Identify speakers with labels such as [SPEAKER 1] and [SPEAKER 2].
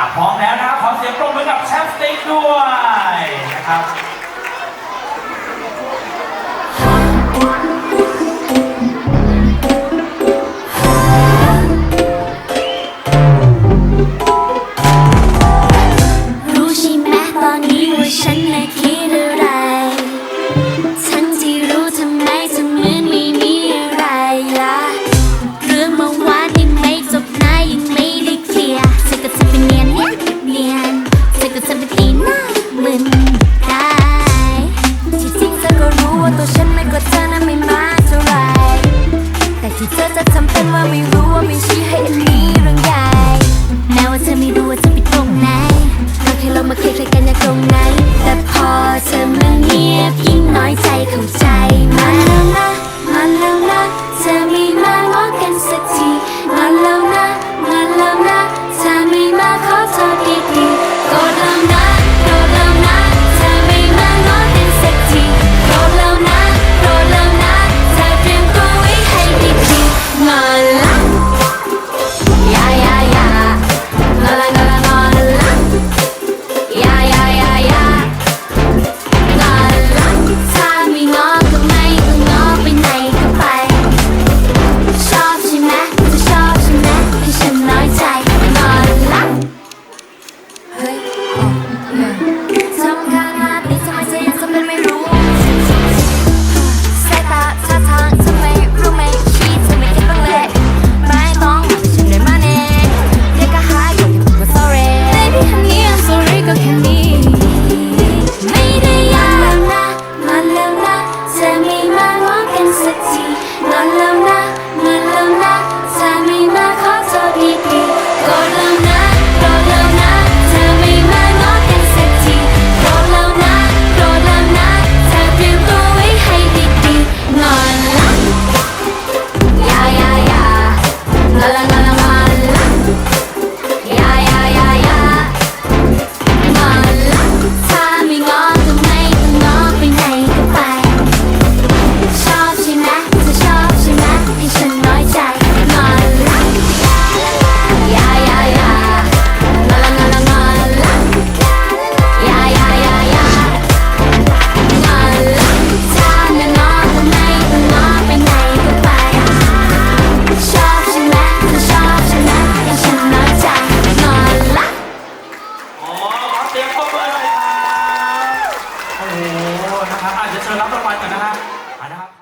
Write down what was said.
[SPEAKER 1] อะพร้อมแล้วนะครับขอเสียงปรบมือกับแชมป์สติ๊กด้วยนะครับ
[SPEAKER 2] จะเป็นตีหน้ามึนได้ที่จริงเธอก็รู้ว่าตัวฉันไม่กว่าเธอนั้นไม่มากเท่าไรแต่ที่เธอจะทำเป็นว่าไม่รู้ว่าไม่ชี้ให้อันนี้เรื่องใหญ่แม้ว่าเธอไม่รู้ว่าจะไปตรงไหนเราแค่ลองมาเคลียร์กันอย่างตรงไหน 嗯。 ครับอาจจะเดี๋ยวเชิญรับรางวัลกันนะฮะอ่นะครับ